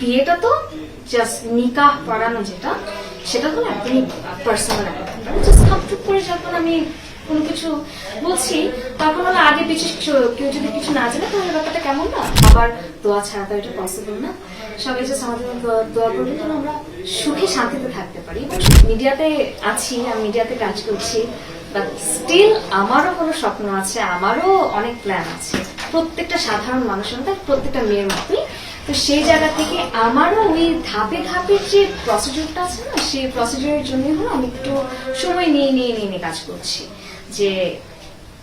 বিয়েটা তো জাস্ট নিকাহ পড়ানো যেটা, সেটা হলো একদমই পার্সোনাল কমপ্লিট করে যখন আমি কোনো কিছু বলছি তখন হলো আগে পিছিয়ে কেউ- যদি কিছু না জানে, তাহলে ব্যাপারটা কেমন না? আবার দোয়া ছাড়া তো এটা পসিবল না। সবাই আমাদের জন্য দোয়া- করবে যেন আমরা সুখে শান্তিতে থাকতে পারি। মিডিয়াতে আছি আমি মিডিয়াতে কাজ করছি। বাট স্টিল আমারও কোনো স্বপ্ন আছে, আমারও অনেক প্ল্যান আছে। প্রত্যেকটা সাধারণ মানুষের মতো প্রত্যেকটা মেয়ের মতোই। তো সেই জায়গা থেকে আমারও ওই ধাপে ধাপে যে প্রসিডিউরটা আছে না, সেই প্রসিডিউরের জন্য হলো আমি একটু সময় নিয়ে নিয়ে নিয়ে নিয়ে কাজ করছি। যে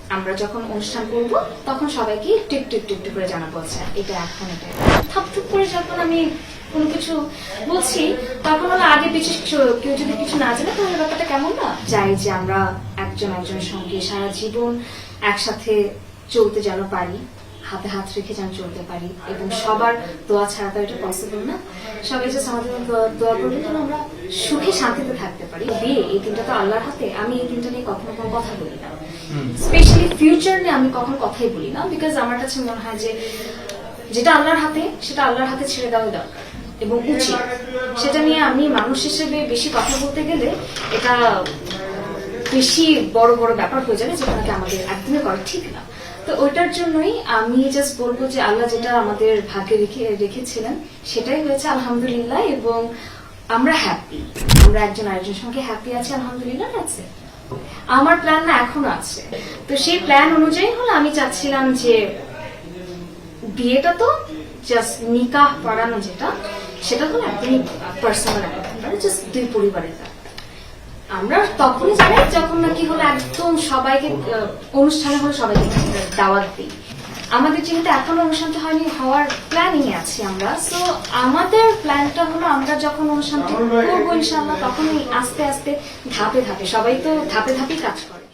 আমরা যখন অনুষ্ঠান করব, তখন সবাইকে টিপ টিপ টিপ টিপ করে জানাব আচ্ছা এটা এখন এটা। থাপ থুপ করে যখন আমি কোনো কিছু বলছি, তখন হলো আগে কেউ- কেউ যদি কিছু না জানে, তাহলে ব্যাপারটা কেমন না? চাই যে আমরা একজন একজনের সঙ্গে সারা জীবন একসাথে চলতে যেন পারি হাতে হাত রেখে যেন চলতে পারি এবং সবার দোয়া ছাড়া তো এটা পসিবল না। সবাই জাস্ট আমাদের দোয়া- করবে যেন আমরা সুখে শান্তিতে থাকতে পারি। বিয়ে এই দিনটা তো আল্লাহর হাতে আমি এই দিনটা নিয়ে কখনো কোনো কথা বলি না। স্পেশালি ফিউচার নিয়ে আমি কখনো কথাই বলি না বিকজ আমার কাছে মনে হয় যে যেটা আল্লাহর হাতে সেটা আল্লাহর হাতে ছেড়ে দেওয়া দরকার এবং উচিত। সেটা নিয়ে আমি মানুষ হিসেবে বেশি কথা বলতে গেলে এটা বেশি বড় বড় ব্যাপার হয়ে যাবে যেটা নাকি আমাদের একদমই করা ঠিক না। তো ওইটার জন্যই আমি জাস্ট বলব যে আল্লাহ যেটা আমাদের ভাগ্যে রেখে, রেখেছিলেন, সেটাই হয়েছে আলহামদুলিল্লাহ এবং আমরা হ্যাপি আমরা একজন আরেকজনের সঙ্গে হ্যাপি আছি, আলহামদুলিল্লাহ আছে। আমার প্ল্যান না এখনও আছে। তো সেই প্ল্যান অনুযায়ী হলো আমি চাচ্ছিলাম যে বিয়েটা তো জাস্ট নিকাহ পড়ানো যেটা, সেটা হলো একদমই পার্সোনাল ব্যাপার জাস্ট দুই পরিবারের ব্যাপার। আমরা তখনই জানাই যখন নাকি হলো একদম সবাইকে অনুষ্ঠানে হলো সবাইকে দাওয়াত দিই। আমাদের যেহেতু এখন অনুষ্ঠানটা হয়নি, হওয়ার প্ল্যানিং আছি আমরা। তো আমাদের প্ল্যানটা হলো আমরা যখন অনুষ্ঠানটা করব ইনশাল্লাহ তখনই আস্তে আস্তে ধাপে ধাপে, সবাই তো ধাপে ধাপে কাজ করে।